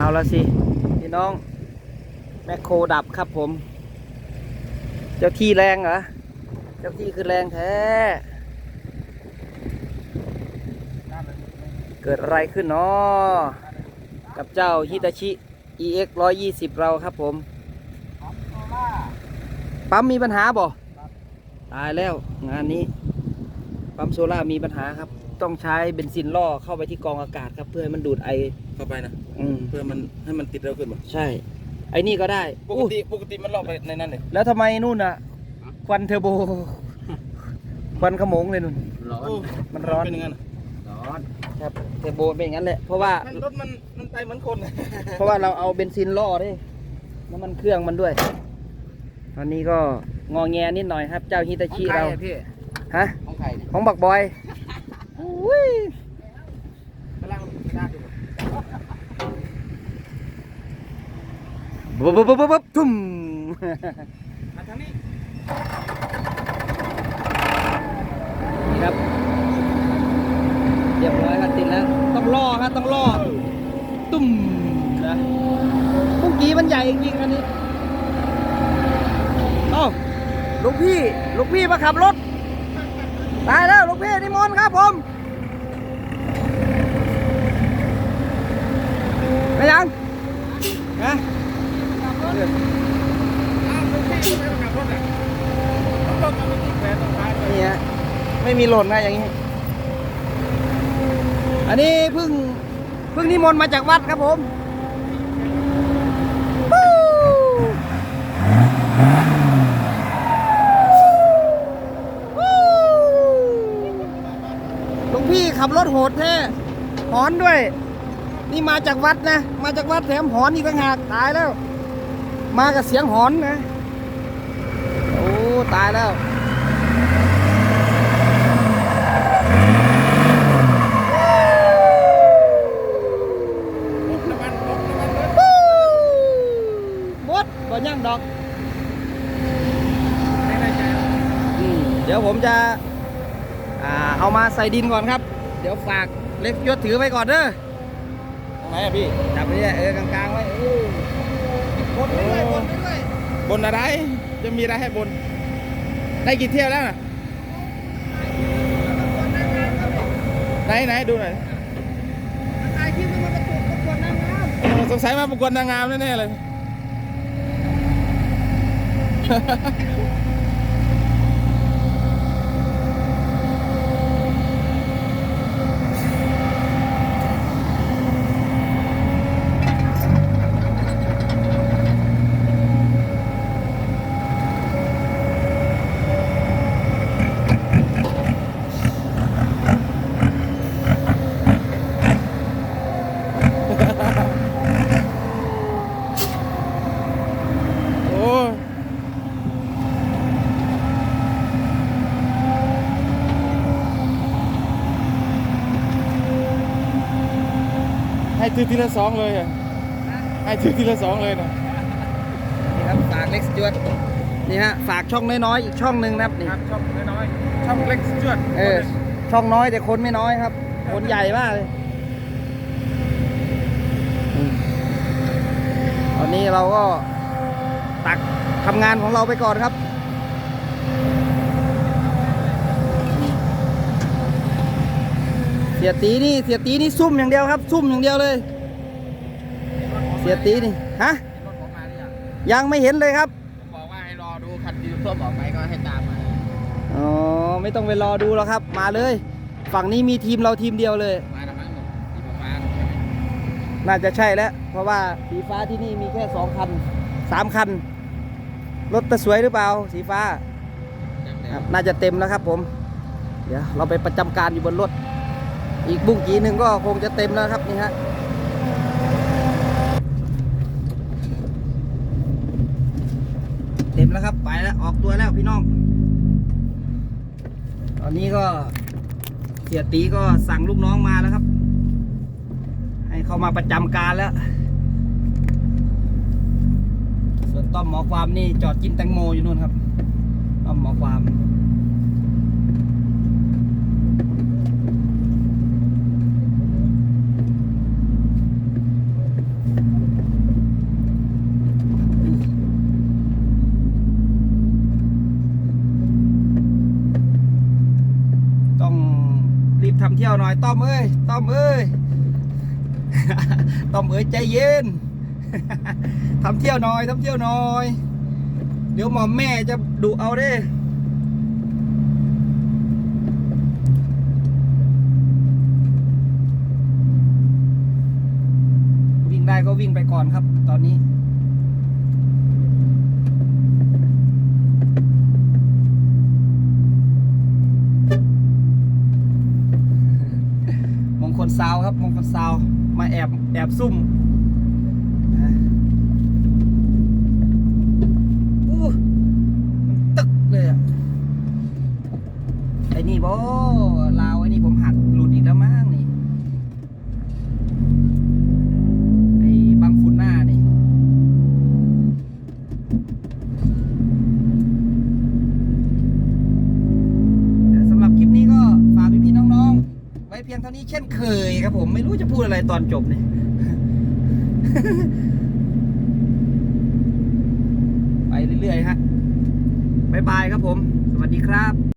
เอาละสิพี่น้องแมคโครดับครับผม เจ้าที่แรงเหรอ เจ้าที่คือแรงแท้ เกิดอะไรขึ้นเนาะกับเจ้าฮิตาชิ EX 120 เราครับผมปั๊มมีปัญหาบ่ตายแล้วงานนี้ ปั๊มโซล่ามีปัญหาครับ ต้องใช้เบนซินล่อเข้าไปที่กองอากาศครับ เพื่อให้มันดูดไอเข้าไปนะอืมเพื่อมันให้มันติดเร็วขึ้นป่ะใช่ ไอ้นี่ก็ได้ปกอู้ติปกติมันล่อไปในนั้นเลยแล้วทำไมนู่นอะ ควันเทอร์โบ ควันขโมงเลยนู่น ร้อน มันร้อน เป็นอยังไงน่ะร้อน ครับเทอร์โบเป็นอย่างนั้นแหละเพราะว่า มันรถมันมันไปเหมือนคนเพราะว่าเราเอาเบนซินล่อด้วยน้ำมันเครื่องมันด้วย ตอนนี้ก็งอแงนิดหน่อยครับ เจ้าฮิตาชิเราพี่ฮะ ของใครเนี่ย ของบักบอย อุ้ยกำลังน่าดูปุ๊บปุ๊บปุ๊บปุ๊บทุ่มมาทางนี้นี่ครับเรียบร้อยครับติดแล้ว ต้องล่อครับต้องล่อตุ้มนะเมื่อกี้มันใหญ่จริงๆอันนี้เอ้าลูกพี่ลูกพี่มาขับรถตายแล้วลูกพี่นิมนต์ครับผมไปยังฮะ อ้าวมันแค่ไม่ต้องขับรถอะต้องเอาไปที่แขวนตรงท้ายเลย นี่ฮะไม่มีหล่นนะอย่างนี้ อันนี้เพิ่งเพิ่งนิมนต์มาจากวัดครับผมวู้วู้หลวงพี่ขับรถโหดแท้หอนด้วย นี่มาจากวัดนะ มาจากวัดแถมหอนอีกต่างหากตายแล้ว มากับเสียงหอนนะ ตายแล้วรถน้ำมันรถน้ำมันรถวู้หมดบ่ยังดอกไม่ได้ใจอืมเดี๋ยวผมจะอ่าเอามาใส่ดินก่อนครับ เดี๋ยวฝากเล็กยศถือไว้ก่อนเด้อตรงไหนอะพี่ จับไปเนี่ยเออกลางๆไว้เออบนไปด้วยบนไปด้วยบนอะไร จะมีอะไรให้บน ได้กี่เที่ยวแล้วน่ะไหนไหนดูหน่อยถ่ายคลิปมันมาประกวดประกวดนางงามสงสัยมาประกวดนางงามแน่ๆเลย โอ้ ให้ถือทีละสองเลยอะให้ถือทีละสองเลยนะนี่ครับฝากเล็กจวดนี่ฮะฝากช่องน้อยๆอีกช่องหนึ่งนะครับนี่ครับช่องน้อยๆช่องเล็กจวดเออช่องน้อยแต่คนไม่น้อยครับ คนใหญ่มากเลยอืมตอนนี้เราก็ตักทำงานของเราไปก่อนครับ เสียตีนี่เสียตีนี่ซุ่มอย่างเดียวครับ ซุ่มอย่างเดียวเลย เสียตีนี่ฮะรถผมมาหรือยังยังไม่เห็นเลยครับผมบอกว่าให้รอดูคันสีส้มออกไปก็ให้ตามมาอ๋อไม่ต้องไปรอดูแล้วครับ มาเลย ฝั่งนี้มีทีมเราทีมเดียวเลย มาแล้วมั้งสีฟ้าน่าจะใช่แล้ว เพราะว่าสีฟ้าที่นี่มีแค่สองคันสามคันรถจะสวยหรือเปล่า สีฟ้าจำได้ครับน่าจะเต็มแล้วครับผม เดี๋ยวเราไปประจำการอยู่บนรถ อีกบุ้งกีหนึ่งก็คงจะเต็มแล้วครับนี่ฮะเต็มแล้วครับไปแล้วออกตัวแล้วพี่น้อง ตอนนี้ก็เสียตีก็สั่งลูกน้องมาแล้วครับ ให้เขามาประจำการแล้ว ส่วนต้อมหมอความนี่จอดกินแตงโมอยู่นู่นครับต้อมหมอความ ต้อมเอ้ยต้อมเอ้ยต้อมเอ้ยใจเย็นทำเที่ยวน่อยทำเที่ยวน่อย เดี๋ยวหมอมแม่จะดุเอาเด้วิ่งได้ก็วิ่งไปก่อนครับตอนนี้ มง ครับมงคลซาวมาแอบแอบซุ่มอะอู้มันตึกเลยอะไอ้นี่บอลาวไอ้นี่ผมหักหลุดอีกแล้วมั้งนี่ ไอ้บังฝุ่นหน้านี่เดี๋ยวสำหรับคลิปนี้ก็ฝากพี่ๆน้องๆ ไว้เพียงเท่านี้เช่นเคยครับผมไม่รู้จะพูดอะไรตอนจบเนี่ยไปเรื่อยๆฮะบ๊ายบายครับผม สวัสดีครับ